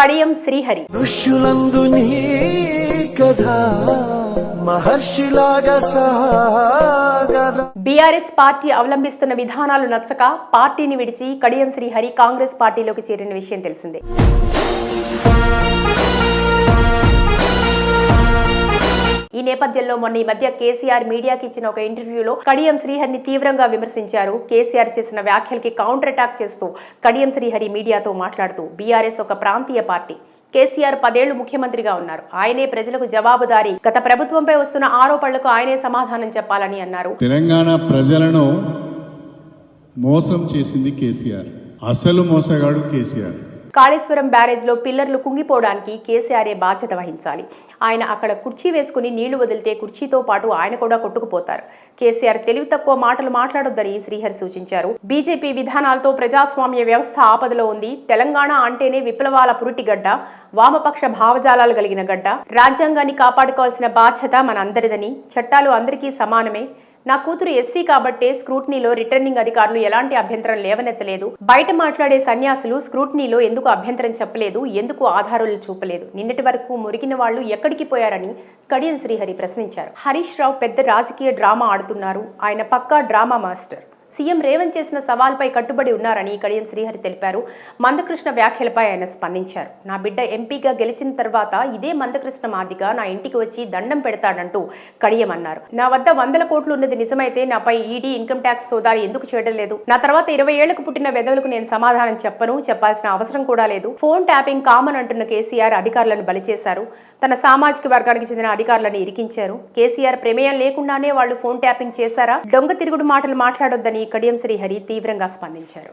కడియం శ్రీహరి. ఋషులందు నీ మహర్షిలాగా BRS party అవలంబిస్తున్న విధానాలు నచ్చక పార్టీని విడిచి కడియం శ్రీహరి కాంగ్రెస్ పార్టీలోకి చేరిన విషయం తెలిసిందే. నేపథ్యంలో మొన్న ఈ మధ్య కేసీఆర్ మీడియాకి ఇచ్చిన ఒక ఇంటర్వ్యూలో కడియం శ్రీహరిని తీవ్రంగా విమర్శించారు. కేసీఆర్ చేసిన వ్యాఖ్యలకి కౌంటర్ అటాక్ చేస్తూ కడియం శ్రీహరి మీడియాతో మాట్లాడుతూ బీఆర్ఎస్ ఒక ప్రాంతీయ పార్టీ. కేసీఆర్ పదేళ్ళు ముఖ్యమంత్రిగా ఉన్నారు. ఆయనే ప్రజలకు జవాబుదారీ. గత ప్రభుత్వంపై వస్తున్న ఆరోపణలకు ఆయనే సమాధానం చెప్పాలని అన్నారు. తెలంగాణ ప్రజలను మోసం చేసింది కేసీఆర్. అసలు మోసగాడు కేసీఆర్. కాళేశ్వరం బ్యారేజ్లో పిల్లర్లు కుంగిపోవడానికి కేసీఆర్ఏ బాధ్యత వహించాలి. ఆయన అక్కడ కుర్చీ వేసుకుని నీళ్ళు వదిలితే కుర్చీతో పాటు ఆయన కూడా కొట్టుకుపోతారు. కేసీఆర్ తెలివి తక్కువ మాటలు మాట్లాడొద్దని శ్రీహరి సూచించారు. బీజేపీ విధానాలతో ప్రజాస్వామ్య వ్యవస్థ ఆపదలో ఉంది. తెలంగాణ అంటేనే విప్లవాల పురిటిగడ్డ వామపక్ష భావజాలాలు కలిగిన గడ్డ. రాజ్యాంగాన్ని కాపాడుకోవాల్సిన బాధ్యత మన అందరిదని చట్టాలు అందరికీ సమానమే. నా కూతురు ఎస్సీ కాబట్టే స్క్రూట్నీలో రిటర్నింగ్ అధికారులు ఎలాంటి అభ్యంతరం లేవనెత్తలేదు. బయట మాట్లాడే సన్యాసులు స్క్రూట్నీలో ఎందుకు అభ్యంతరం చెప్పలేదు? ఎందుకు ఆధారాలు చూపలేదు? నిన్నటి వరకు మురిగిన వాళ్ళు ఎక్కడికి పోయారని కడియం శ్రీహరి ప్రశ్నించారు. హరీష్ రావు పెద్ద రాజకీయ డ్రామా ఆడుతున్నారు. ఆయన పక్కా డ్రామా మాస్టర్. సీఎం రేవంత్ చేసిన సవాల్పై కట్టుబడి ఉన్నారని కడియం శ్రీహరి తెలిపారు. మందకృష్ణ వ్యాఖ్యలపై ఆయన స్పందించారు. నా బిడ్డ ఎంపీగా గెలిచిన తర్వాత ఇదే మందకృష్ణ మాదిగా నా ఇంటికి వచ్చి దండం పెడతాడంటూ కడియం అన్నారు. నా వద్ద వందల కోట్లు ఉన్నది నిజమైతే నాపై ఈడీ ఇన్కమ్ ట్యాక్స్ సోదాలు ఎందుకు చేయడం లేదు? నా తర్వాత ఇరవై ఏళ్ళకు పుట్టిన వెదవులకు నేను సమాధానం చెప్పను చెప్పాల్సిన అవసరం కూడా లేదు. ఫోన్ ట్యాపింగ్ కామన్ అంటున్న కేసీఆర్ అధికారులను బలి చేశారు. తన సామాజిక వర్గానికి చెందిన అధికారులను ఇరికించారు. కేసీఆర్ ప్రమేయం లేకుండానే వాళ్ళు ఫోన్ ట్యాపింగ్ చేశారా? దొంగ తిరుగుడు మాటలు మాట్లాడొద్దని కడియం శ్రీహరి తీవ్రంగా స్పందించారు.